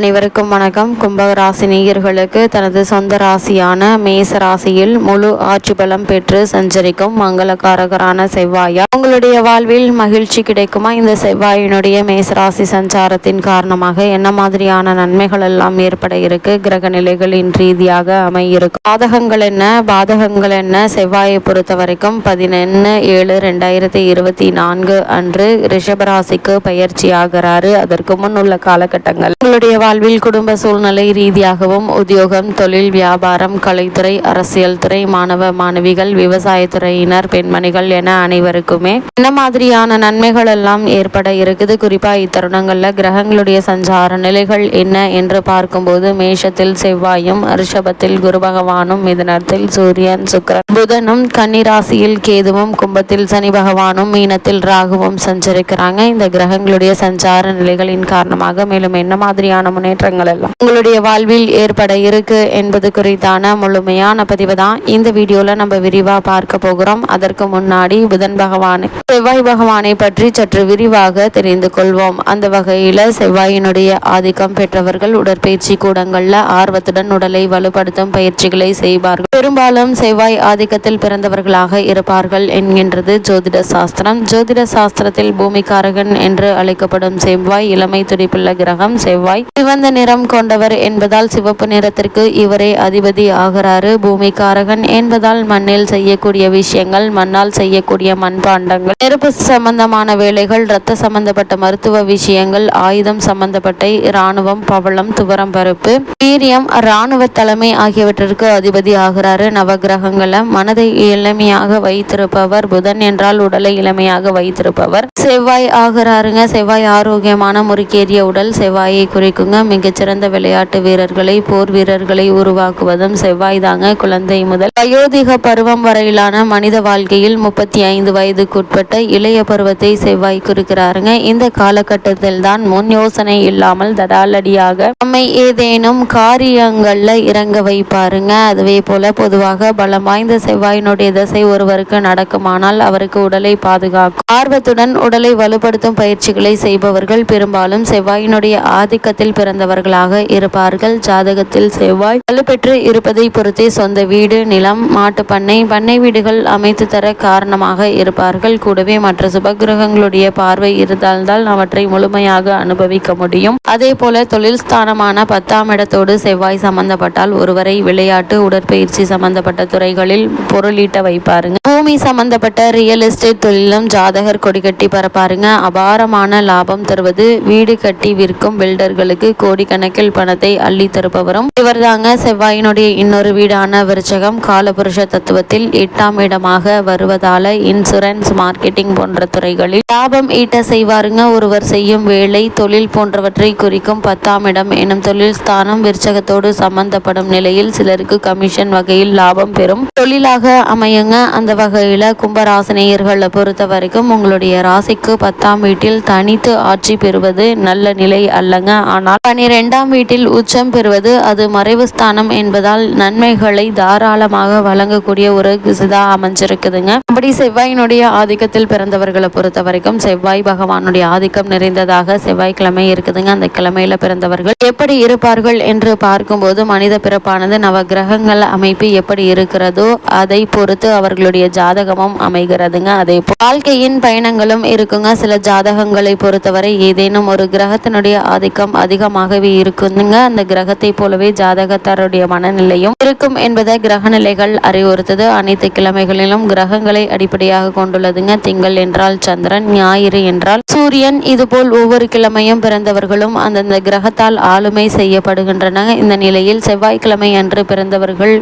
அனைவருக்கும் வணக்கம். கும்ப ராசி நேயர்களுக்கு தனது சொந்த ராசியான மேச ராசியில் முழு ஆட்சி பலம் பெற்று சஞ்சரிக்கும் மங்களகாரகரான செவ்வாயா. உங்களுடைய வாழ்வில் மகிழ்ச்சி கிடைக்குமா? இந்த செவ்வாயினுடைய மேச ராசி சஞ்சாரத்தின் காரணமாக என்ன மாதிரியான நன்மைகள் எல்லாம் ஏற்பட இருக்கு? கிரக நிலைகளின் ரீதியாக அமையிருக்கும். பாதகங்கள் என்ன? பாதகங்கள் என்ன? செவ்வாயை பொறுத்த வரைக்கும் பதினொன்று ஏழு ரெண்டாயிரத்தி இருபத்தி நான்கு அன்று ரிஷபராசிக்கு பயிற்சி ஆகிறாரு அதற்கு முன் உள்ள காலகட்டங்கள். உங்களுடைய வாழ்வில் குடும்ப சூழ்நிலை ரீதியாகவும் உத்தியோகம் தொழில் வியாபாரம் கலைத்துறை அரசியல் துறை மாணவ மாணவிகள் விவசாயத்துறையினர் பெண்மணிகள் என அனைவருக்குமே என்ன மாதிரியான நன்மைகள் எல்லாம் ஏற்பட இருக்குது. குறிப்பா இத்தருணங்கள்ல கிரகங்களுடைய சஞ்சார நிலைகள் என்ன என்று பார்க்கும்போது மேஷத்தில் செவ்வாயும் ரிஷபத்தில் குரு பகவானும் மிதனத்தில் சூரியன் சுக்கிரன் புதனும் கன்னிராசியில் கேதுவும் கும்பத்தில் சனி பகவானும் மீனத்தில் ராகுவும் சஞ்சரிக்கிறாங்க. இந்த கிரகங்களுடைய சஞ்சார நிலைகளின் காரணமாக மேலும் என்ன மாதிரியான முன்னேற்றங்கள் எல்லாம் உங்களுடைய வாழ்வில் ஏற்பட இருக்கு என்பது குறித்தான முழுமையான பதிவு தான் இந்த வீடியோல நம்ம விரிவா பார்க்க போகிறோம். அதற்கு முன்னாடி புதன் பகவானை செவ்வாய் பகவானை பற்றி சற்று விரிவாக தெரிந்து கொள்வோம். அந்த வகையில செவ்வாயினுடைய ஆதிக்கம் பெற்றவர்கள் உடற்பயிற்சி கூடங்கள்ல ஆர்வத்துடன் உடலை வலுப்படுத்தும் பயிற்சிகளை செய்வார்கள். பெரும்பாலும் செவ்வாய் ஆதிக்கத்தில் பிறந்தவர்களாக இருப்பார்கள் என்கின்றது ஜோதிட சாஸ்திரம். ஜோதிட சாஸ்திரத்தில் பூமிக்காரகன் என்று அழைக்கப்படும் செவ்வாய் இளமை துடிப்புள்ள கிரகம். செவ்வாய் சிவந்த நிறம் கொண்டவர் என்பதால் சிவப்பு நிறத்திற்கு இவரே அதிபதி ஆகிறாரு. பூமிக்காரகன் என்பதால் மண்ணில் செய்யக்கூடிய விஷயங்கள் மண்ணால் செய்யக்கூடிய மண்பாண்டங்கள் நெருப்பு சம்பந்தமான வேலைகள் இரத்த சம்பந்தப்பட்ட மருத்துவ விஷயங்கள் ஆயுதம் சம்பந்தப்பட்ட இராணுவம் பவளம் துவரம் பருப்பு வீரியம் இராணுவ தலைமை ஆகியவற்றிற்கு அதிபதி ஆகிறாரு. நவகிரகங்களை மனதை இளமையாக வைத்திருப்பவர் புதன் என்றால் உடலை இளமையாக வைத்திருப்பவர். செவ்வாய் ஆகிறாருங்க. செவ்வாய் ஆரோக்கியமான முறுக்கேறிய உடல் செவ்வாயை குறிக்குங்க. மிகச்சிறந்த விளையாட்டு வீரர்களை போர் வீரர்களை உருவாக்குவதும் செவ்வாய் தாங்க குழந்தை முதல். வயோதிக பருவம் வரையிலான மனித வாழ்க்கையில் முப்பத்தி ஐந்து வயதுக்குட்பட்ட இளைய பருவத்தை செவ்வாய் குறிக்கிறாருங்க. இந்த காலகட்டத்தில் தான் முன் யோசனை இல்லாமல் தடாலடியாக நம்மை ஏதேனும் காரியங்கள்ல இறங்க வைப்பாருங்க. அதுவே போல பொதுவாக பலம் வாய்ந்த செவ்வாயினுடைய திசை ஒருவருக்கு நடக்குமானால் அவருக்கு உடலை பாதுகாக்கும். ஆர்வத்துடன் உடலை வலுப்படுத்தும் பயிற்சிகளை செய்பவர்கள் பெரும்பாலும் செவ்வாயினுடைய ஆதிக்கத்தில் பிறந்தவர்களாக இருப்பார்கள். ஜாதகத்தில் செவ்வாய் வலுப்பெற்று இருப்பதை பொறுத்தே சொந்த வீடு நிலம் மாட்டு பண்ணை பண்ணை வீடுகள் அமைத்து தர காரணமாக இருப்பார்கள். கூடவே மற்ற சுபகிரகங்களுடைய பார்வை இருந்தால்தான் அவற்றை முழுமையாக அனுபவிக்க முடியும். அதே போல தொழில் ஸ்தானமான பத்தாம் இடத்தோடு செவ்வாய் சம்பந்தப்பட்டால் ஒருவரை விளையாட்டு உடற்பயிற்சி சம்பந்தப்பட்ட துறைகளில் பொருளீட்ட வைப்பாருங்க. பூமி சம்பந்தப்பட்ட ரியல் எஸ்டேட் தொழிலும் ஜாதகர் கொடிகட்டி பரப்பாருங்க. அபாரமான லாபம் தருவது வீடு கட்டி விற்கும் பில்டர்களுக்கு கோடிக்கணக்கில் பணத்தை அள்ளி தருபவரும் இவர்தாங்க செவ்வாயினுடைய இன்னொரு வீடான விருச்சகம் காலபுருஷ தத்துவத்தில் எட்டாம் இடமாக வருவதால இன்சூரன்ஸ் மார்க்கெட்டிங் போன்ற துறைகளில் லாபம் ஈட்ட செய்வாருங்க. ஒருவர் செய்யும் வேலை தொழில் போன்றவற்றை குறிக்கும் பத்தாம் இடம் எனும் தொழில் ஸ்தானம் விருச்சகத்தோடு சம்பந்தப்படும் நிலையில் சிலருக்கு கமிஷன் வகையில் லாபம் பெறும். தொழிலாக அமையுங்க. அந்த வகையில கும்பராசினியர்களை பொறுத்த வரைக்கும் உங்களுடைய ராசிக்கு பத்தாம் வீட்டில் தனித்து ஆட்சி பெறுவது நல்ல நிலை அல்லங்க. ஆனால் பனிரெண்டாம் வீட்டில் உச்சம் பெறுவது அது மறைவு ஸ்தானம் என்பதால் நன்மைகளை தாராளமாக வழங்கக்கூடிய ஒரு கிசுதா அமைஞ்சிருக்குதுங்க. அப்படி செவ்வாயினுடைய ஆதிக்கத்தில் பிறந்தவர்களை பொறுத்த வரைக்கும் செவ்வாய் பகவானுடைய ஆதிக்கம் நிறைந்ததாக செவ்வாய்க்கிழமை இருக்குதுங்க. அந்த கிழமையில பிறந்தவர்கள் எப்படி இருப்பார்கள் என்று பார்க்கும்போது மனித பிறப்பானது நவ கிரகங்கள் அமைப்பு எப்படி இருக்கிறதோ அதை பொறுத்து அவர்களுடைய ஜாதகமும் அமைகிறதுங்க. அதே வாழ்க்கையின் பயணங்களும் இருக்குங்க. சில ஜாதகங்களை பொறுத்தவரை ஏதேனும் ஒரு கிரகத்தினுடைய ஆதிக்கம் அதிகம் கிரகமாகவே இருக்குங்க அந்த கிரகத்தை போலவே ஜாதகத்தாருடைய மனநிலையும் இருக்கும் என்பதை கிரக நிலைகள் அறிவுறுத்தது. அனைத்து கிழமைகளிலும் கிரகங்களை அடிப்படையாக கொண்டுள்ளதுங்க. திங்கள் என்றால் சந்திரன் ஞாயிறு என்றால் சூரியன். இதுபோல் ஒவ்வொரு கிழமையும் பிறந்தவர்களும் அந்தந்த கிரகத்தால் ஆளுமை செய்யப்படுகின்றன இந்த நிலையில் செவ்வாய்க்கிழமை அன்று பிறந்தவர்கள்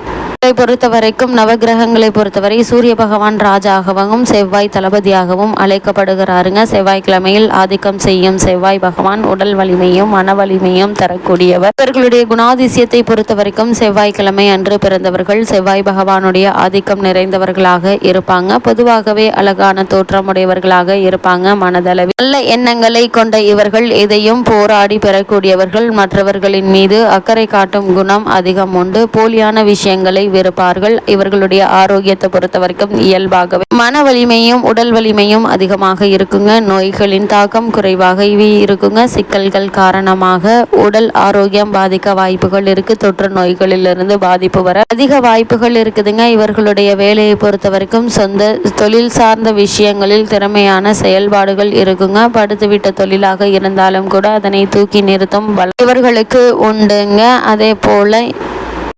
பொறுத்த வரைக்கும் நவகிரகங்களை பொறுத்தவரை சூரிய பகவான் ராஜாகவும் செவ்வாய் தளபதியாகவும் அழைக்கப்படுகிறாருங்க. செவ்வாய்க்கிழமையில் ஆதிக்கம் செய்யும் செவ்வாய் பகவான் உடல் வலிமையும் மன வலிமையும் தரக்கூடியவர். இவர்களுடைய குணாதிசயத்தை பொறுத்த வரைக்கும் செவ்வாய்க்கிழமை அன்று பிறந்தவர்கள் செவ்வாய் பகவானுடைய ஆதிக்கம் நிறைந்தவர்களாக இருப்பாங்க. பொதுவாகவே அழகான தோற்றமுடையவர்களாக இருப்பாங்க. மனதளவில் நல்ல எண்ணங்களை கொண்ட இவர்கள் எதையும் போராடி பெறக்கூடியவர்கள். மற்றவர்களின் மீது அக்கறை காட்டும் குணம் அதிகம் உண்டு. போலியான விஷயங்களை விறுவிறுப்பார்கள் இவர்களுடைய ஆரோக்கியத்தை பொறுத்த வரைக்கும் இயல்பாகவே மன வலிமையும் உடல் வலிமையும் அதிகமாக இருக்குங்க. நோய்களின் தாக்கம் குறைவாக இருக்குங்க. சிக்கல்கள் காரணமாக உடல் ஆரோக்கியம் பாதிக்க வாய்ப்புகள் இருக்கு. தொற்று நோய்களிலிருந்து பாதிப்பு வர அதிக வாய்ப்புகள் இருக்குதுங்க. இவர்களுடைய வேலையை பொறுத்த வரைக்கும் சொந்த தொழில் சார்ந்த விஷயங்களில் திறமையான செயல்பாடுகள் இருக்குங்க. படுத்துவிட்ட தொழிலாக இருந்தாலும் கூட அதனை தூக்கி நிறுத்தும் இவர்களுக்கு உண்டுங்க. அதே போல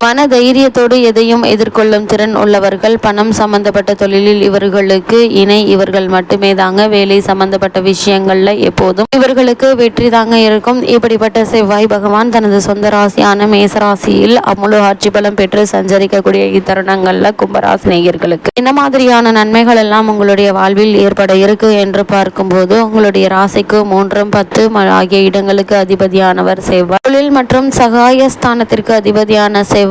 மன தைரியத்தோடு எதையும் எதிர்கொள்ளும் திறன் உள்ளவர்கள் பணம் சம்பந்தப்பட்ட தொழிலில் இவர்களுக்கு இணை இவர்கள் மட்டுமே தாங்க வேலை சம்பந்தப்பட்ட விஷயங்கள்ல எப்போதும் இவர்களுக்கு வெற்றி தாங்க இருக்கும். இப்படிப்பட்ட செவ்வாய் பகவான் தனது சொந்த ராசியான மேசராசியில் அமுழு ஆட்சி பலம் பெற்று சஞ்சரிக்கக்கூடிய இத்தருணங்கள்ல கும்பராசி நேயர்களுக்கு என்ன மாதிரியான நன்மைகள் எல்லாம் உங்களுடைய வாழ்வில் ஏற்பட இருக்கு என்று பார்க்கும்போது உங்களுடைய ராசிக்கு மூன்றும் பத்து ஆகிய இடங்களுக்கு அதிபதியானவர் செவ்வாய். தொழில் மற்றும் சகாயஸ்தானத்திற்கு அதிபதியான செவ்வாய்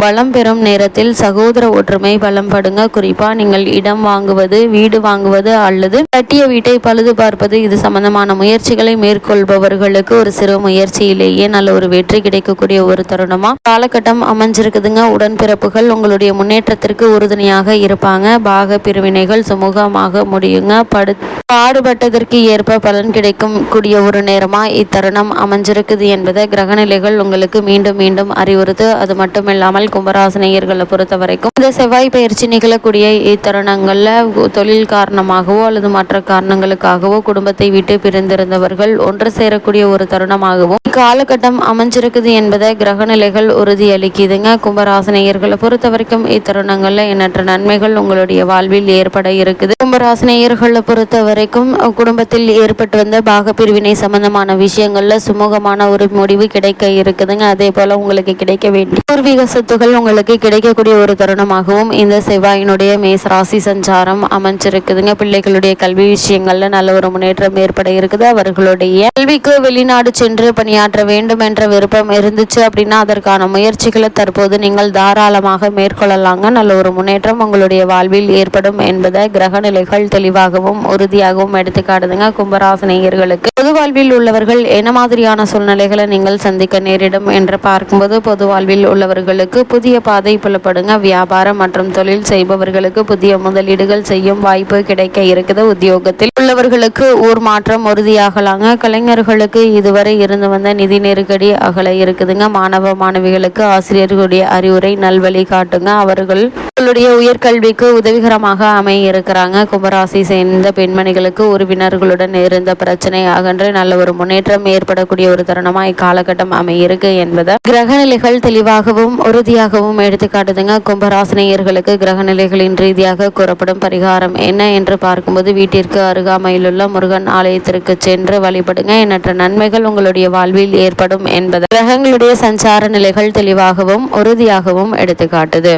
பலம் பெறும் நேரத்தில் சகோதர ஒற்றுமை பலம் படுங்க. குறிப்பா நீங்கள் இடம் வாங்குவது வீடு வாங்குவது அல்லது கட்டிய வீட்டை பழுது பார்ப்பது. இது சம்பந்தமான முயற்சிகளை மேற்கொள்பவர்களுக்கு ஒரு சிறு முயற்சியிலேயே நல்ல ஒரு வெற்றி கிடைக்கக்கூடிய ஒரு தருணமா? காலகட்டம் அமைஞ்சிருக்குதுங்க. உடன்பிறப்புகள் உங்களுடைய முன்னேற்றத்திற்கு உறுதுணையாக இருப்பாங்க. பாக பிரிவினைகள் சுமூகமாக முடியுங்க. படு பாடுபட்டதற்கு ஏற்ப பலன் கிடைக்கும் கூடிய ஒரு நேரமா இத்தருணம் அமைஞ்சிருக்குது என்பதை கிரகநிலைகள் உங்களுக்கு மீண்டும் மீண்டும் அறிவுறுத்து. அது மட்டுமில்லாமல் கும்பராசினியர்களை பொறுத்த வரைக்கும் இந்த செவ்வாய் பயிற்சி நிகழக்கூடிய இத்தருணங்கள்ல தொழில் காரணமாகவோ அல்லது மற்ற காரணங்களுக்காகவோ குடும்பத்தை விட்டு பிரிந்திருந்தவர்கள் ஒன்று சேரக்கூடிய ஒரு தருணமாகவும் இக்காலகட்டம் அமைஞ்சிருக்குது என்பதை கிரகநிலைகள் உறுதியளிக்குதுங்க. கும்பராசினியர்களை பொறுத்த வரைக்கும் இத்தருணங்கள்ல எண்ணற்ற நன்மைகள் உங்களுடைய வாழ்வில் ஏற்பட இருக்குது. கும்பராசினியர்களை பொறுத்த வரைக்கும் குடும்பத்தில் ஏற்பட்டு வந்த பாக பிரிவினை சம்பந்தமான விஷயங்கள்ல சுமூகமான ஒரு முடிவு கிடைக்க இருக்குதுங்க. அதே போல உங்களுக்கு கிடைக்க வேண்டிய பூர்வீக சொத்துகள் உங்களுக்கு கிடைக்கக்கூடிய ஒரு தருணமாகவும் இந்த செவ்வாயினுடைய மேசராசி சஞ்சாரம் அமைஞ்சிருக்குதுங்க. பிள்ளைகளுடைய கல்வி விஷயங்கள்ல நல்ல ஒரு முன்னேற்றம் ஏற்பட இருக்குது. அவர்களுடைய கல்விக்கு வெளிநாடு சென்று பணியாற்ற வேண்டும் என்ற விருப்பம் இருந்துச்சு அப்படின்னா அதற்கான முயற்சிகளை தற்போது நீங்கள் தாராளமாக மேற்கொள்ளலாங்க. நல்ல ஒரு முன்னேற்றம் உங்களுடைய வாழ்வில் ஏற்படும் என்பதை கிரக நிலைகள் தெளிவாகவும் உறுதியாகவும் எடுத்துக்காடுதுங்க கும்பராசனேயர்களுக்கு பொது வாழ்வில் உள்ளவர்கள் என்ன மாதிரியான சூழ்நிலைகளை நீங்கள் சந்திக்க நேரிடும் என்று பார்க்கும்போது பொது வாழ்வில் உள்ள உள்ளவர்களுக்கு புதிய பாதை புலப்படுங்க. வியாபாரம் மற்றும் தொழில் செய்பவர்களுக்கு புதிய முதலீடுகள் செய்யும் வாய்ப்பு கிடைக்க இருக்குது உத்தியோகத்தில். உள்ளவர்களுக்கு ஊர் மாற்றம் உறுதியாகலாங்க. கலைஞர்களுக்கு இதுவரை இருந்து வந்த நிதி நெருக்கடி அகல இருக்குதுங்க. மாணவ மாணவிகளுக்கு ஆசிரியர்களுடைய அறிவுரை நல்வழி காட்டுங்க. அவர்கள் அவர்களுடைய உயர்கல்விக்கு உதவிகரமாக அமைய இருக்கிறாங்க கும்பராசி சேர்ந்த பெண்மணிகளுக்கு உறவினர்களுடன் இருந்த பிரச்சனை அகன்று நல்ல ஒரு முன்னேற்றம் ஏற்படக்கூடிய ஒரு தருணமா இக்காலகட்டம் அமையிருக்கு என்பதை கிரகநிலைகள் தெளிவாகவும் உறுதியாகவும் எடுத்துக்காட்டுதுங்க கும்பராசினியர்களுக்கு கிரகநிலைகளின் ரீதியாக கூறப்படும் பரிகாரம் என்ன என்று பார்க்கும்போது வீட்டிற்கு அருகாமையிலுள்ள முருகன் ஆலயத்திற்கு சென்று வழிபடுங்க. எண்ணற்ற நன்மைகள் உங்களுடைய வாழ்வில் ஏற்படும் என்பது கிரகங்களுடைய சஞ்சார நிலைகள் தெளிவாகவும் உறுதியாகவும் எடுத்துக்காட்டுது